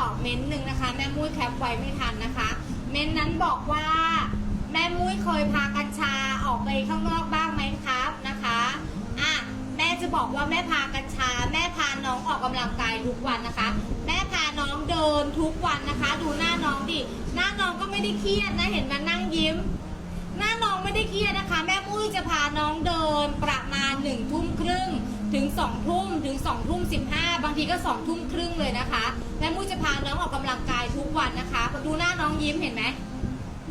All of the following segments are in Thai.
ตอบเม้นหนึ่งนะคะ แม่มุ้ยแคปไว้ไม่ทันนะคะ เม้นนั้นบอกว่า แม่มุ้ยเคยพากัญชาออกไปข้างนอกบ้างไหมครับนะคะอะแม่จะบอกว่าแม่พากัญชา แม่พาน้องออกกำลังกายทุกวันนะคะ แม่พาน้องเดินทุกวันนะคะ ดูหน้าน้องดิหน้าน้องก็ไม่ได้เครียดนะเห็นมันนั่งยิ้ม หน้าน้องไม่ได้เครียดนะคะ แม่มุ้ยจะพาน้องเดินประมาณหนึ่งทุ่มครึ่ง ถึงสองทุ่มถึงสองทุ่มสิบห้าบางทีก็สองทุ่มครึ่งเลยนะคะแม่มุ้ยจะพาน้องออกกำลังกายทุกวันนะคะดูหน้าน้องยิ้มเห็นไหม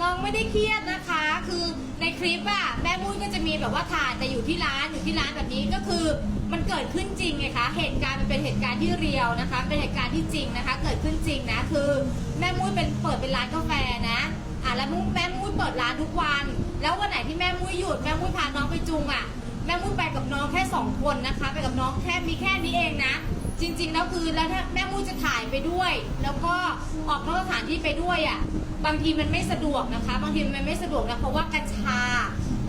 น้องไม่ได้เครียดนะคะ คือในคลิปอะแม่มุ้ยก็จะมีแบบว่าถ่ายแต่อยู่ที่ร้านอยู่ที่ร้านแบบนี้ก็คือมันเกิดขึ้นจริงไงคะ เหตุการณ์มันเป็นเหตุการณ์ที่เรียวนะคะ เป็นเหตุการณ์ที่จริงนะคะ เกิดขึ้นจริงนะคือ แม่มุ้ยเป็นเปิดเป็นร้านกาแฟนะอะแล้วแม่มุ้ยเปิดร้านทุกวัน แล้ววันไหนที่แม่มุ้ยหยุดแม่มุ้ยพาน้องไปจุงอะ แม่มุ้ยไปกับน้องแค่สองคนนะคะ ไปกับน้องแค่มีแค่นี้เองนะ จริงๆแล้วคือแล้วถ้าแม่มุ้ยจะถ่ายไปด้วย แล้วก็ออกนอกสถานที่ไปด้วยอะบางทีมันไม่สะดวกนะคะ บางทีมันไม่สะดวกนะเพราะว่ากัญชา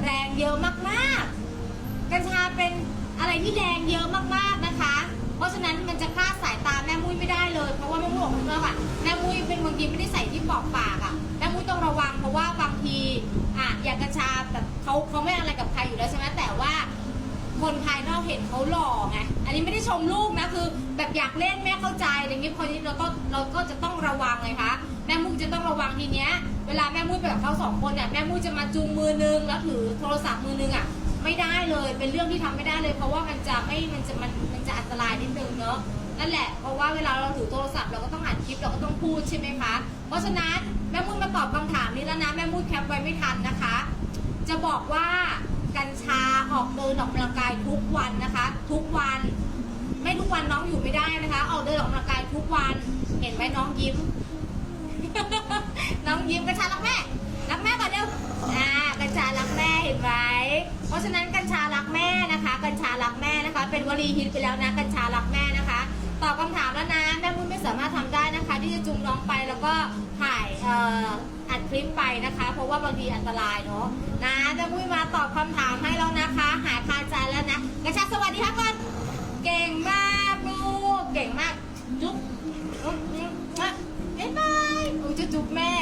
แรงเยอะมากๆ กัญชาเป็นอะไรที่แรงเยอะมากๆนะคะ เพราะฉะนั้นมันจะคลาดสายตาแม่มุ้ยไม่ได้เลย เพราะว่าแม่มุ้ยออกข้างนอกอะแม่มุ้ยเป็นบางทีไม่ได้ใส่ที่ปอกปากอะแม่มุ้ยต้องระวังเพราะว่าบางทีอะอย่างกัญชาแบบเขาเขาไม่อะไร คนภายนอกเห็นเขาหล่อไง อันนี้ไม่ได้ชมลูกนะคือ แบบอยากเล่นแม่เข้าใจอะไรเงี้ยพอนี้เราก็เราก็จะต้องระวังไงคะแม่มุ้ยจะต้องระวังทีเนี้ย เวลาแม่มุ้ยไปกับเขาสองคนเนี่ยแม่มุ้ยจะมาจูงมือนึงแล้วถือโทรศัพท์มือนึงอะไม่ได้เลยเป็นเรื่องที่ทำไม่ได้เลย เพราะว่ามันจะไม่มันจะมันมันจะอันตรายนิดนึงเนาะนั่นแหละเพราะว่าเวลาเราถือโทรศัพท์เราก็ต้องอัดคลิปเราก็ต้องพูดใช่ไหมคะเพราะฉะนั้นแม่มุ้ยมาตอบคำถามนี้แล้วนะแม่มุ้ยแคปไว้ไม่ทันนะคะ จะบอกว่ากัญชาออกเดินออกกำลังกายทุก วันนะคะ ทุกวัน ไม่ทุกวันน้องอยู่ไม่ได้นะคะ ออกเดินออกกำลังกายทุกวัน เห็นไหมน้องยิ้ม น้องยิ้มกัญชารักแม่รักแม่ก่อนเร็วอ่ากัญชารักแม่เห็นไหมเพราะฉะนั้นกัญชารักแม่นะคะ กัญชารักแม่นะคะ เป็นวลีฮิตไปแล้วนะกัญชารักแม่นะคะตอบคำถามแล้วนะแม่มุ้ยไม่สามารถทำได้นะคะ ที่จะจูงน้องไปแล้วก็ถ่ายเอ่ออัดคลิปไปนะคะ เพราะว่าบางทีอันตรายเนาะนะแม่มุ้ยมาตอบคำถามใหุ้บแม่